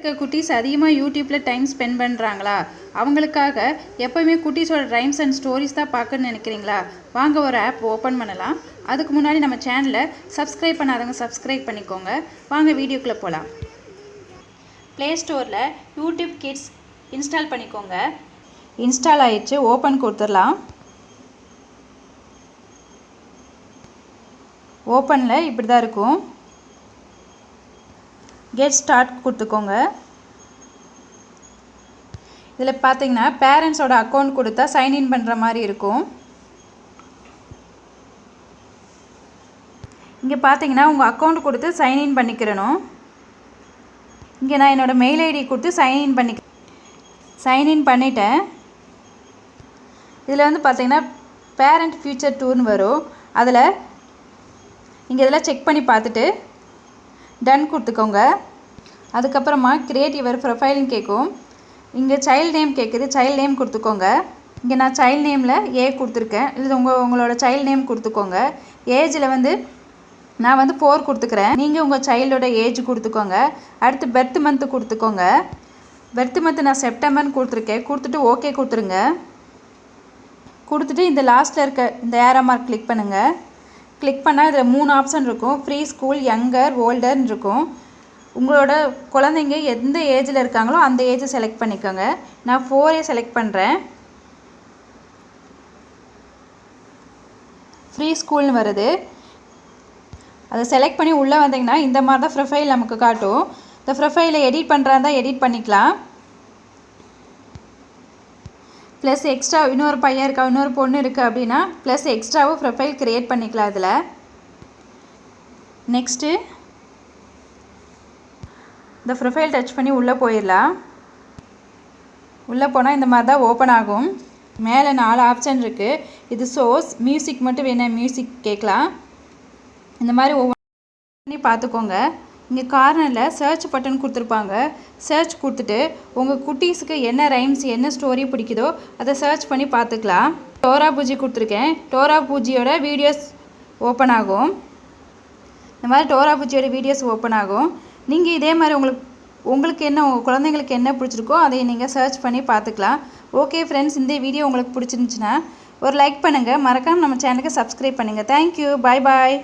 இருக்க குட்டீஸ் அதிகமாக யூடியூப்பில் டைம் ஸ்பெண்ட் பண்ணுறாங்களா அவங்களுக்காக எப்போவுமே குட்டீஸோட ரைம்ஸ் அண்ட் ஸ்டோரிஸ் தான் பார்க்கணுன்னு நினைக்கிறீங்களா? வாங்க ஒரு ஆப் ஓப்பன் பண்ணலாம். அதுக்கு முன்னாடி நம்ம சேனலை சப்ஸ்கிரைப் பண்ணாதவங்க சப்ஸ்கிரைப் பண்ணிக்கோங்க. வாங்க வீடியோக்குள்ளே போகலாம் ப்ளே ஸ்டோரில் யூடியூப் கிட்ஸ் இன்ஸ்டால் பண்ணிக்கோங்க. இன்ஸ்டால் ஆயிடுச்சு. ஓப்பன் கொடுத்துடலாம். ஓப்பனில் இப்படி தான் இருக்கும். கெட் ஸ்டார்ட் கொடுத்துக்கோங்க. இதில் பார்த்தீங்கன்னா பேரண்ட்ஸோட அக்கௌண்ட் கொடுத்தா சைன்இன் பண்ணுற மாதிரி இருக்கும். இங்கே பார்த்தீங்கன்னா உங்கள் அக்கௌண்ட் கொடுத்து சைன்இன் பண்ணிக்கிறணும். இங்கே நான் என்னோடய மெயில் ஐடி கொடுத்து சைன்இன் பண்ணி சைன்இன் பண்ணிட்டேன். இதில் வந்து பார்த்தீங்கன்னா பேரண்ட் ஃபியூச்சர் டூர்னு வரும். அதில் இங்கே இதெல்லாம் செக் பண்ணி பார்த்துட்டு டன் கொடுத்துக்கோங்க. அதுக்கப்புறமா கிரியேட் யுவர் ப்ரொஃபைல்னு கேட்கும். இங்கே சைல்ட் நேம் கேட்குது. சைல்டு நேம் கொடுத்துக்கோங்க. இங்கே நான் சைல்டு நேமில் ஏ கொடுத்துருக்கேன். இல்லை உங்கள் உங்களோட சைல்ட் நேம் கொடுத்துக்கோங்க. ஏஜில் வந்து நான் வந்து ஃபோர் கொடுத்துக்கிறேன். நீங்கள் உங்கள் சைல்டோட ஏஜ் கொடுத்துக்கோங்க. அடுத்து பெர்த் மந்த்து கொடுத்துக்கோங்க. பெர்த் மந்த்து நான் செப்டம்பர்னு கொடுத்துருக்கேன். கொடுத்துட்டு ஓகே கொடுத்துருங்க. கொடுத்துட்டு இந்த லாஸ்ட்டில் இருக்க இந்த ஏரோ மார்க் கிளிக் பண்ணுங்கள் கிளிக் பண்ணால் இதில் மூணு ஆப்ஷன் இருக்கும். ஃப்ரீ ஸ்கூல் யங்கர் ஓல்டர்னு இருக்கும். உங்களோட குழந்தைங்க எந்த ஏஜில் இருக்காங்களோ அந்த ஏஜை செலக்ட் பண்ணிக்கோங்க. நான் ஃபோரே செலக்ட் பண்ணுறேன் ஃப்ரீ ஸ்கூல்னு வருது. அதை செலக்ட் பண்ணி உள்ளே வந்தீங்கன்னா இந்த மாதிரி தான் ப்ரொஃபைல் நமக்கு காட்டும். இந்த ப்ரொஃபைலை எடிட் பண்ணுறதா எடிட் பண்ணிக்கலாம். ப்ளஸ் எக்ஸ்ட்ரா இன்னொரு பையன் இருக்கா இன்னொரு பொண்ணு இருக்குது அப்படின்னா ப்ளஸ் எக்ஸ்ட்ராவும் ப்ரொஃபைல் க்ரியேட் பண்ணிக்கலாம் அதில் நெக்ஸ்ட்டு இந்த ப்ரொஃபைல் டச் பண்ணி உள்ளே போயிடலாம். உள்ளே போனால் இந்த மாதிரி தான் ஓப்பன் ஆகும். மேலே நாலு ஆப்ஷன் இருக்குது இது சோர்ஸ் மியூசிக் மட்டும் வேணும் மியூசிக் கேட்கலாம். இந்த மாதிரி ஒவ்வொரு பண்ணி பார்த்துக்கோங்க. இங்கே கார்னரில் சர்ச் பட்டன் கொடுத்துருப்பாங்க. சர்ச் கொடுத்துட்டு உங்கள் குட்டீஸுக்கு என்ன ரைம்ஸ் என்ன ஸ்டோரி பிடிக்குதோ அதை சர்ச் பண்ணி பார்த்துக்கலாம். டோரா பூஜி கொடுத்துருக்கேன். டோரா பூஜியோட வீடியோஸ் ஓப்பன் ஆகும். இந்த மாதிரி டோரா பூஜியோட வீடியோஸ் ஓப்பன் ஆகும். நீங்கள் இதே மாதிரி உங்களுக்கு உங்களுக்கு என்ன உங்கள் குழந்தைங்களுக்கு என்ன பிடிச்சிருக்கோ அதை நீங்கள் சர்ச் பண்ணி பார்த்துக்கலாம். ஓகே ஃப்ரெண்ட்ஸ் இந்த வீடியோ உங்களுக்கு பிடிச்சிருந்துச்சுன்னா ஒரு லைக் பண்ணுங்கள் மறக்காமல் நம்ம சேனலுக்கு சப்ஸ்கிரைப் பண்ணுங்கள் தேங்க்யூ பாய் பாய்